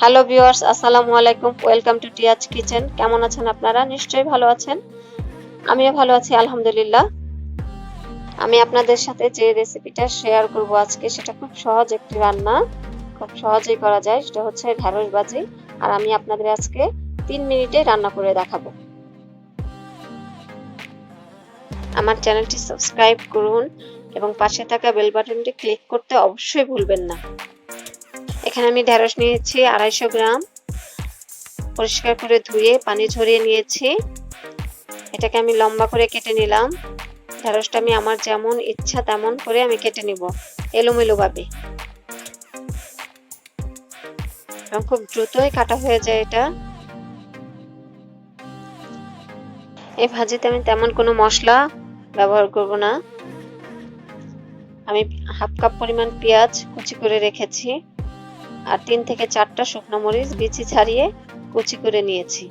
Hello viewers আসসালামু আলাইকুম। Welcome to টিয়াজ kitchen কেমন আছেন আপনারা? নিশ্চয়ই ভালো আছেন। আমিও ভালো আছি, আলহামদুলিল্লাহ। আমি আপনাদের সাথে যে রেসিপিটা শেয়ার করব আজকে, সেটা খুব সহজ একটি রান্না। খুব সহজেই করা যায়, সেটা হচ্ছে ঢ্যাঁড়স ভাজি। আর আমি আপনাদের আজকে তিন মিনিটে রান্না করে দেখাবো। আমার চ্যানেলটি সাবস্ক্রাইব করুন এবং পাশে থাকা বেল বাটনটি ক্লিক করতে অবশ্যই ভুলবেন না। এখানে আমি ঢেঁড়স নিয়েছি, আড়াইশো গ্রাম। পরিষ্কার করে ধুয়ে পানি ঝরিয়ে নিয়েছি। এটাকে আমি লম্বা করে কেটে নিলাম। ঢেঁড়সটা আমি আমার যেমন ইচ্ছা তেমন করে আমি কেটে নিব, এলোমেলোভাবে। এবং খুব দ্রুতই কাটা হয়ে যায় এটা। এই ভাজিতে আমি তেমন কোনো মশলা ব্যবহার করব না। আমি হাফ কাপ পরিমাণ পেঁয়াজ কুচি করে রেখেছি। আর তিন থেকে চারটা শুকনো মরিচ বিচি ছাড়িয়ে কুচি করে নিয়েছি।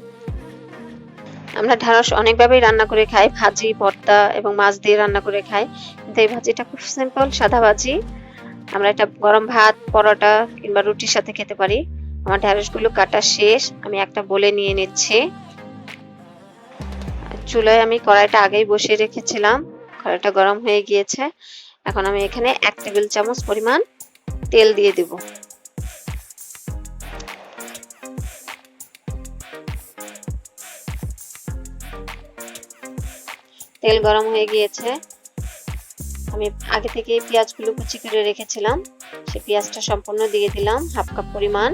আমরা ঢ্যাঁড়স অনেকভাবেই রান্না করে খাই, ভাজি ভর্তা এবং মাছ দিয়ে রান্না করে খাই। কিন্তু এই ভাজিটা খুব সিম্পল সাদা ভাজি। আমরা এটা গরম ভাত, পরোটা কিংবা রুটির সাথে খেতে পারি। আমার ঢ্যাঁড়সগুলো কাটা শেষ, আমি একটা বলে নিয়ে নিচ্ছি। চুলায় আমি কড়াইটা আগেই বসিয়ে রেখেছিলাম, কড়াইটা গরম হয়ে গিয়েছে। এখন আমি এখানে এক টেবিল চামচ পরিমাণ তেল দিয়ে দেব। তেল গরম হয়ে গিয়েছে। আমি আগে থেকে পেঁয়াজগুলো কুচি করে রেখেছিলাম। সে পেঁয়াজটা সম্পূর্ণ দিয়ে দিলাম, হাফ কাপ পরিমাণ।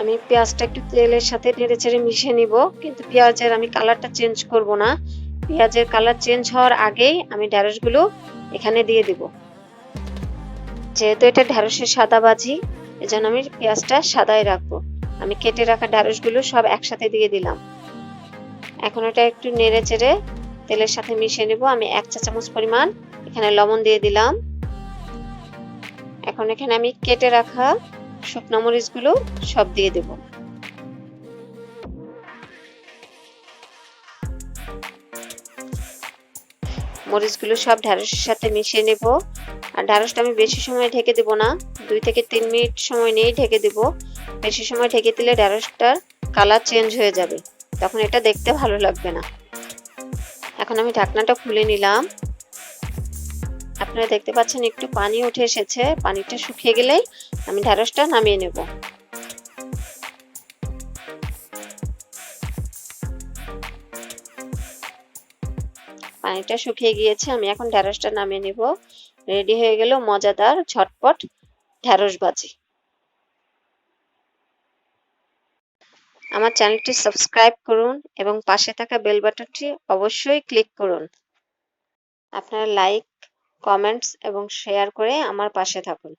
আমি পেঁয়াজটা একটু তেলের সাথে নেড়ে চেড়ে মিশিয়ে নিব, কিন্তু পেঁয়াজের আমি কালারটা চেঞ্জ করব না। পেঁয়াজের কালার চেঞ্জ হওয়ার আগেই আমি ঢ্যাঁড়সগুলো এখানে দিয়ে দিব। যেহেতু এটা ঢ্যাঁড়সের সাদা ভাজি, এজন্য আমি পেঁয়াজটা সাদাই রাখব। আমি কেটে রাখা ঢ্যাঁড়সগুলো সব একসাথে দিয়ে দিলাম। এখন এটা একটু নেড়ে চেড়ে তেলের সাথে মিশিয়ে নেব। আমি এক চা চামচ পরিমাণ এখানে লবণ দিয়ে দিলাম। এখন এখানে আমি কেটে রাখা শুকনো মরিচগুলো সব দিয়ে দেব। মরিচগুলো সব ঢ্যাঁড়সের সাথে মিশিয়ে নেব। আর ঢ্যাঁড়সটা আমি বেশি সময় ঢেকে দেব না, দুই থেকে তিন মিনিট সময় নিয়েই ঢেকে দেব। বেশি সময় ঢেকে দিলে ঢ্যাঁড়সটার কালার চেঞ্জ হয়ে যাবে। তখন এটা দেখতে ভালো লাগবে না। এখন আমি ঢাকনাটা খুলে নিলাম। আপনারা দেখতে পাচ্ছেন একটু পানি উঠে এসেছে। পানিটা শুকিয়ে গেলেই আমি ঢ্যাঁড়সটা নামিয়ে নেব। পানিটা শুকিয়ে গিয়েছে, আমি এখন ঢ্যাঁড়সটা নামিয়ে নেব। রেডি হয়ে গেল মজাদার ঝটপট ঢ্যাঁড়স ভাজি। আমার চ্যানেলটি সাবস্ক্রাইব করুন এবং পাশে থাকা বেল বাটনটি অবশ্যই ক্লিক করুন। আপনারা লাইক, কমেন্টস এবং শেয়ার করে আমার পাশে থাকুন।